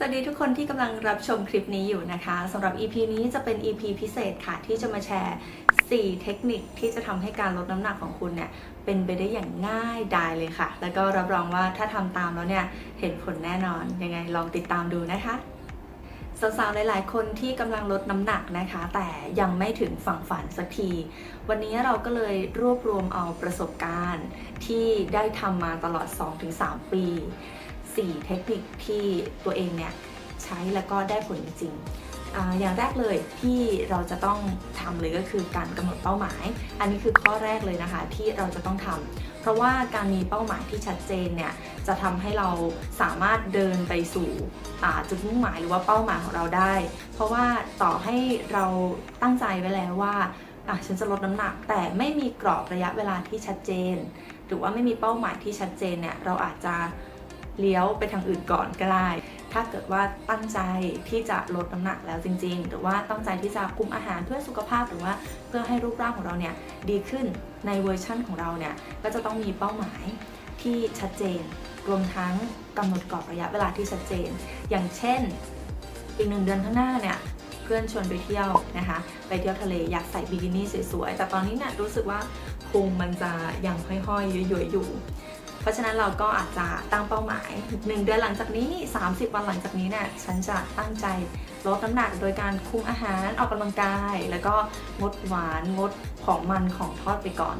สวัสดีทุกคนที่กำลังรับชมคลิปนี้อยู่นะคะสำหรับ EP นี้จะเป็น EP พิเศษค่ะ ที่จะมาแชร์ 4 เทคนิคที่จะทำให้การลดน้ำหนักของคุณเนี่ย เป็นไปได้อย่างง่ายดายเลยค่ะ แล้วก็รับรองว่าถ้าทำตามแล้วเนี่ย เห็นผลแน่นอน ยังไงลองติดตามดูนะคะสาวๆ หลาย ๆ คนที่กำลังลดน้ำหนักนะคะ แต่ยังไม่ถึงฝั่งฝันสักที วันนี้เราก็เลยรวบรวมเอาประสบการณ์ที่ได้ทำมาตลอด 2-3 ปี 4 เทคนิคที่ตัวเองเนี่ยใช้แล้วก็ได้ผลจริงอาอย่างแรกเลยที่เราจะต้องทำเลยก็คือการกำหนดเป้าหมาย อันนี้คือข้อแรกเลยนะคะที่เราจะต้องทำเพราะว่าการมีเป้าหมายที่ชัดเจนเนี่ยจะทำให้เราสามารถเดินไปสู่จุดมุ่งหมายหรือว่าเป้าหมายของเราได้ เพราะว่าต่อให้เราตั้งใจไว้แล้วว่าฉันจะลดน้ำหนัก แต่ไม่มีกรอบระยะเวลาที่ชัดเจน หรือว่าไม่มีเป้าหมายที่ชัดเจนเนี่ยเราอาจจะ เลี้ยวไปทางอื่นก่อนก็ได้ ถ้าเกิดว่าตั้งใจที่จะลดน้ำหนักแล้วจริง ๆ หรือว่าตั้งใจที่จะคุมอาหารเพื่อสุขภาพหรือว่าเพื่อให้รูปร่างของเราเนี่ยดีขึ้นในเวอร์ชั่นของเราเนี่ยก็จะต้องมีเป้าหมายที่ชัดเจน รวมทั้งกำหนดกรอบระยะเวลาที่ชัดเจน อย่างเช่นอีกหนึ่งเดือนข้างหน้าเนี่ยเพื่อนชวนไปเที่ยวนะคะ ไปเที่ยวทะเลอยากใส่บิกินี่สวยๆแต่ตอนนี้เนี่ยรู้สึกว่าพุงมันจะยังห้อยๆย้อยๆอยู่ ราะฉะนั้นเราก็อาจจะตั้งเป้าหมาย 1 เดือนหลังจากนี้ 30 วันหลังจากนี้เนี่ยฉันจะตั้งใจลดน้ำหนักโดยการคุมอาหารออกกำลังกาย แล้วก็งดหวานงดของมันของทอดไปก่อน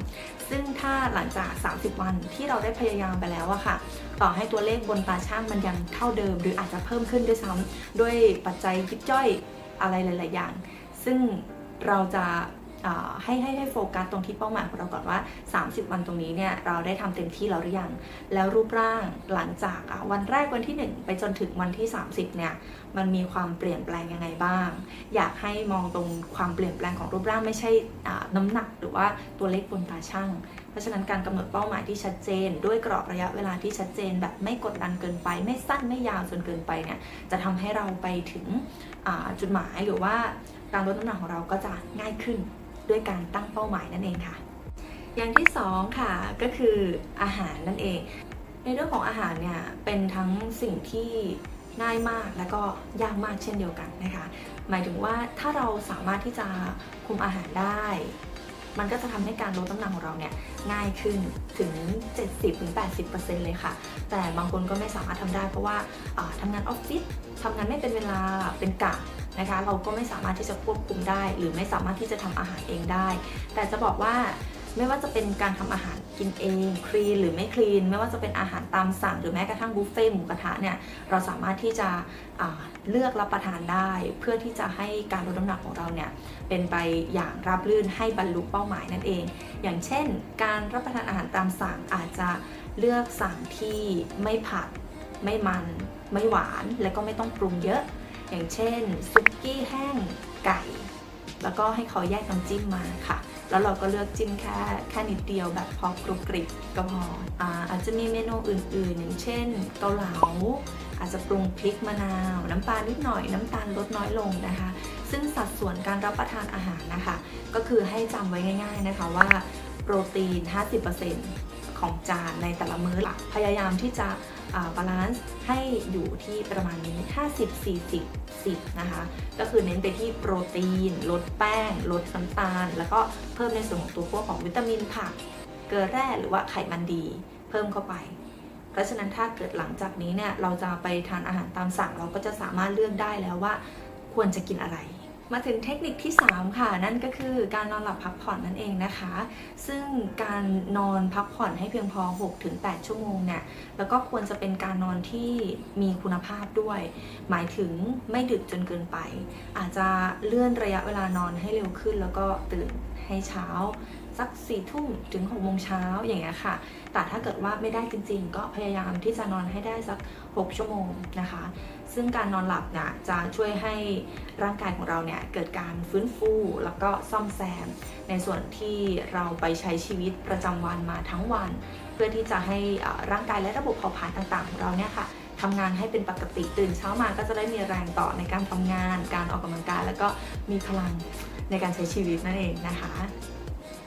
ซึ่งถ้าหลังจาก 30 วันที่เราได้พยายามไปแล้วอะค่ะ ต่อให้ตัวเลขบนตาช่างมันยังเท่าเดิม หรืออาจจะเพิ่มขึ้นด้วยซ้ำด้วยปัจจัยยิบย่อยอะไรหลาย ๆ อย่าง ซึ่งเราจะ ให้ให้ให้โฟกัสตรงที่เป้าหมายของเราก่อนว่า 30 วันตรงนี้เนี่ยเราได้ทำเต็มที่แล้วหรือยัง แล้วรูปร่างหลังจากวันแรกวันที่ 1 ไปจนถึงวันที่ 30เนี่ยมันมีความเปลี่ยนแปลงยังไงบ้าง อยากให้มองตรงความเปลี่ยนแปลงของรูปร่างไม่ใช่น้ำหนักหรือว่าตัวเลขบนตาช่างเพราะฉะนั้นการกำหนดเป้าหมายที่ชัดเจน ด้วยกรอบระยะเวลาที่ชัดเจน แบบไม่กดดันเกินไป ไม่สั้นไม่ยาวจนเกินไปเนี่ยจะทำให้เราไปถึงจุดหมายหรือว่าการลดน้ำหนักของเราก็จะง่ายขึ้น ด้วยการตั้งเป้าหมายนั่นเองค่ะ อย่างที่สองค่ะก็คืออาหารนั่นเอง ในเรื่องของอาหารเนี่ยเป็นทั้งสิ่งที่ง่ายมากและก็ยากมากเช่นเดียวกันนะคะ หมายถึงว่าถ้าเราสามารถที่จะคุมอาหารได้ มันก็จะทำให้การลดน้ำหนักของเราเนี่ยง่ายขึ้นถึง 70-80%เลยค่ะ แต่บางคนก็ไม่สามารถทำได้เพราะว่าอ่าทำงานออฟฟิศทำงานไม่เป็นเวลาเป็นกะนะคะ เราก็ไม่สามารถที่จะควบคุมได้ หรือไม่สามารถที่จะทำอาหารเองได้ แต่จะบอกว่า ไม่ว่าจะเป็นการทำอาหารกินเองคลีนหรือไม่คลีน ไม่ว่าจะเป็นอาหารตามสั่ง หรือแม้กระทั่งบุฟเฟ่หมูกระทะเนี่ยเราสามารถที่จะเลือกรับประทานได้ เพื่อที่จะให้การลดน้ำหนักของเราเนี่ยเป็นไปอย่างราบรื่นให้บรรลุเป้าหมายนั่นเอง อย่างเช่น การรับประทานอาหารตามสั่งอาจจะเลือกสั่งที่ไม่ผัด ไม่มัน ไม่หวาน และก็ไม่ต้องปรุงเยอะ อย่างเช่นซุกี้แห้งไก่ แล้วก็ให้เขาแยกน้ำจิ้มมาค่ะ แล้วเราก็เลือกจิ้มแค่แค่นิดเดียวแบบพอกรุบกริบก็พออาอาจจะมีเมนูอื่นๆ อย่างเช่น เกาเหลา อาจจะปรุงพริกมะนาว น้ำปลานิดหน่อย น้ำตาลลดน้อยลงนะคะ ซึ่งสัดส่วนการรับประทานอาหารนะคะ ก็คือให้จำไว้ง่าย ๆนะคะว่าโปรตีน 50% ของจานในแต่ละมื้อหลักพยายามที่จะบาลานซ์ให้อยู่ที่ประมาณนี้ 50 40 10 นะคะ ก็คือเน้นไปที่โปรตีน ลดแป้ง ลดน้ำตาล แล้วก็เพิ่มในส่วนของตัวพวกของวิตามินผัก เกลือแร่หรือว่าไขมันดี เพิ่มเข้าไป เพราะฉะนั้นถ้าเกิดหลังจากนี้เนี่ย เราจะไปทานอาหารตามสั่ง เราก็จะสามารถเลือกได้แล้วว่าควรจะกินอะไร มาถึงเทคนิคที่ 3 ค่ะ นั่นก็คือการนอนหลับพักผ่อนนั่นเองนะคะ ซึ่งการนอนพักผ่อนให้เพียงพอ 6-8 ชั่วโมงเนี่ย แล้วก็ควรจะเป็นการนอนที่มีคุณภาพด้วย หมายถึงไม่ดึกจนเกินไป อาจจะเลื่อนระยะเวลานอนให้เร็วขึ้น แล้วก็ตื่นให้เช้า สัก4ี่ทุ่มถึง6กโมงเช้าอย่างเงี้ยค่ะ แต่ถ้าเกิดว่าไม่ได้จริง ๆ ก็พยายามที่จะนอนให้ได้สัก 6 ชั่วโมงนะคะ ซึ่งการนอนหลับเนี่ยจะช่วยให้ร่างกายของเราเนี่ยเกิดการฟื้นฟูแล้วก็ซ่อมแซม ในส่วนที่เราไปใช้ชีวิตประจำวันมาทั้งวัน เพื่อที่จะให้ร่างกายและระบบเผาผลาญต่างๆ ของเราเนี่ยค่ะทำงานให้เป็นปกติตื่นเช้ามาก็จะได้มีแรงต่อในการทำงาน การออกกำลังกาย แล้วก็มีพลังในการใช้ชีวิตนั่นเองนะคะ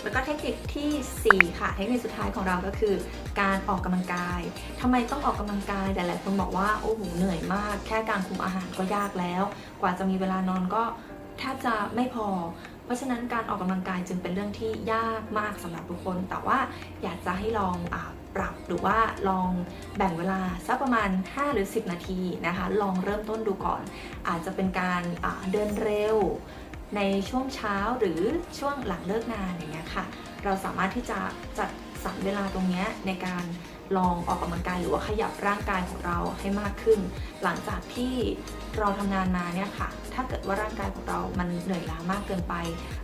แล้วก็เทคนิคทีสี่ 4 ค่ะ เทคนิคสุดท้ายของเราก็คือ การออกกำลังกายทำไมต้องออกกำลังกายแต่หลายคนบอกว่าโอ้โหเหนื่อยมาก แค่การคุมอาหารก็ยากแล้ว กว่าจะมีเวลานอนก็แทบจะไม่พอ เพราะฉะนั้นการออกกำลังกายจึงเป็นเรื่องที่ยากมากสำหรับทุกคน แต่ว่าอยากจะให้ลองอปรับหรือว่าลองแบ่งเวลาสักประมาณ 5 หรือ 10 นาทีนะคะ ลองเริ่มต้นดูก่อน อาจจะเป็นการเดินเร็ว ในช่วงเช้าหรือช่วงหลังเลิกงานอย่างเงี้ยค่ะ เราสามารถที่จะจัดสรรเวลาตรงเนี้ยในการลองออกกำลังกายหรือว่าขยับร่างกายของเราให้มากขึ้น หลังจากที่เราทำงานมาเนี่ยค่ะ ถ้าเกิดว่าร่างกายของเรามันเหนื่อยล้ามากเกินไป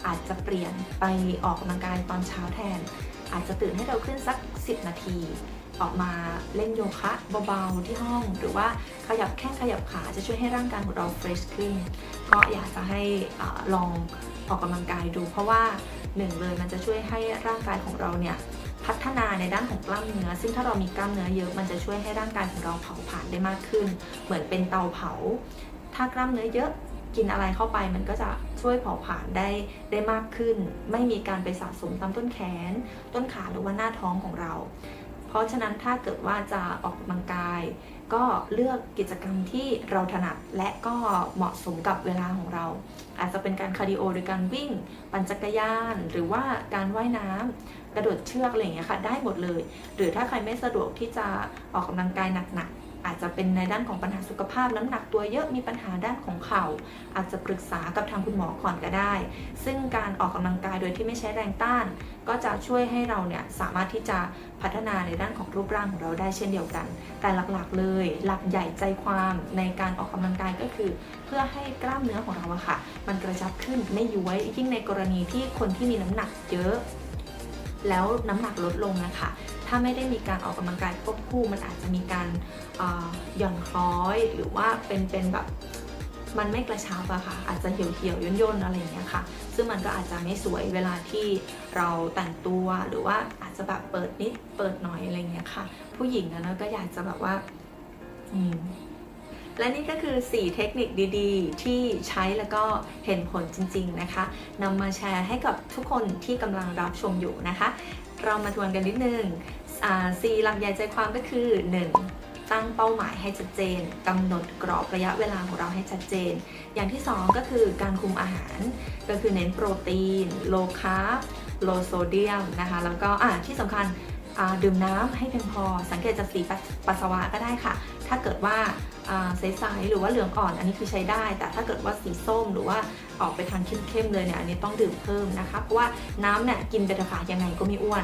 อาจจะเปลี่ยนไปออกกำลังกายตอนเช้าแทน อาจจะตื่นให้เราขึ้นสัก 10 นาที ออกมาเล่นโยคะเบาๆที่ห้อง หรือว่าขยับแข้งขยับขาจะช่วยให้ร่างกายของเราเฟรชขึ้น ก็อยากจะให้ลองออกกำลังกายดู เพราะว่าหนึ่งเลยมันจะช่วยให้ร่างกายของเราเนี่ยพัฒนาในด้านของกล้ามเนื้อ ซึ่งถ้าเรามีกล้ามเนื้อเยอะมันจะช่วยให้ร่างกายของเราเผาผลาญได้มากขึ้น เหมือนเป็นเตาเผา ถ้ากล้ามเนื้อเยอะกินอะไรเข้าไปมันก็จะช่วยเผาผลาญได้ได้มากขึ้น ไม่มีการไปสะสมตามต้นแขน ต้นขาหรือว่าหน้าท้องของเรา เพราะฉะนั้นถ้าเกิดว่าจะออกกำลังกาย ก็เลือกกิจกรรมที่เราถนัดและก็เหมาะสมกับเวลาของเรา อาจจะเป็นการคาร์ดิโอโดยการวิ่ง ปั่นจักรยาน หรือว่าการว่ายน้ำกระโดดเชือกอะไรอย่างเงี้ยค่ะได้หมดเลย หรือถ้าใครไม่สะดวกที่จะออกกำลังกายหนัก อาจจะเป็นในด้านของปัญหาสุขภาพน้ำหนักตัวเยอะมีปัญหาด้านของเข่า อาจจะปรึกษากับทางคุณหมอก่อนก็ได้ ซึ่งการออกกำลังกายโดยที่ไม่ใช้แรงต้าน ก็จะช่วยให้เราเนี่ยสามารถที่จะพัฒนาในด้านของรูปร่างของเราได้เช่นเดียวกัน แต่หลักๆเลย หลักใหญ่ใจความในการออกกำลังกายก็คือ เพื่อให้กล้ามเนื้อของเราอะค่ะ มันกระชับขึ้นไม่ย้วยยิ่งในกรณีที่คนที่มีน้ำหนักเยอะ แล้วน้ำหนักลดลงนะคะ ถ้าไม่ได้มีการออกกำลังกายควบคู่ มันอาจจะมีการหย่อนคล้อยหรือว่าเป็นเป็นแบบมันไม่กระชับอะค่ะ อาจจะเหี่ยวเหี่ยวย่นย่นๆอะไรอย่างเงี้ยค่ะ ซึ่งมันก็อาจจะไม่สวยเวลาที่เราแต่งตัวหรือว่าอาจจะแบบเปิดนิดเปิดหน่อยอะไรเงี้ยค่ะ ผู้หญิงนะเนอะก็อยากจะแบบว่า อืม และนี่ก็คือ 4 เทคนิคดีๆ ที่ใช้แล้วก็เห็นผลจริง ๆนะคะนำมาแชร์ให้กับทุกคนที่กำลังรับชมอยู่นะคะ เรามาทวนกันนิดนึงสี่หลักใหญ่ใจความก็คือ 1. ตั้งเป้าหมายให้ชัดเจนกำหนดกรอบระยะเวลาของเราให้ชัดเจน อย่างที่ 2 ก็คือการคุมอาหาร ก็คือเน้นโปรตีน โลคาร์บโลโซเดียมนะคะ แล้วก็อ่าที่สำคัญ ดื่มน้ำให้เพียงพอ สังเกตจากสีปัสสาวะก็ได้ค่ะ ถ้าเกิดว่าอ่าใสๆหรือว่าเหลืองอ่อนอันนี้คือใช้ได้ แต่ถ้าเกิดว่าสีส้มหรือว่าออกไปทางเข้มๆเลยเนี่ยอันนี้ต้องดื่มเพิ่มนะคะเพราะว่าน้ำเนี่ยกินไปเถอะค่ะยังไงก็ไม่อ้วน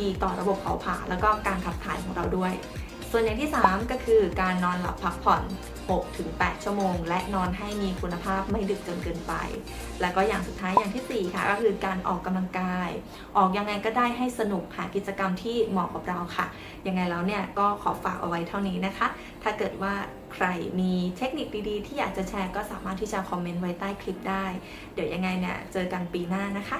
ดีต่อระบบเผาผลาญแล้วก็การขับถ่ายของเราด้วย ส่วนอย่างที่ 3 ก็คือการนอนหลับพักผ่อน 6-8 ชั่วโมง และนอนให้มีคุณภาพไม่ดึกจนเกินไป แล้วก็อย่างสุดท้ายอย่างทีสี่4 ค่ะ ก็คือการออกกำลังกาย ออกยังไงก็ได้ให้สนุกหากิจกรรมที่เหมาะกับเราค่ะ ยังไงแล้วเนี่ยก็ขอฝากเอาไว้เท่านี้นะคะ ถ้าเกิดว่าใครมีเทคนิคดีๆ ที่อยากจะแชร์ก็สามารถที่จะคอมเมนต์ไว้ใต้คลิปได้ เดี๋ยวยังไงเนี่ยเจอกันปีหน้านะคะ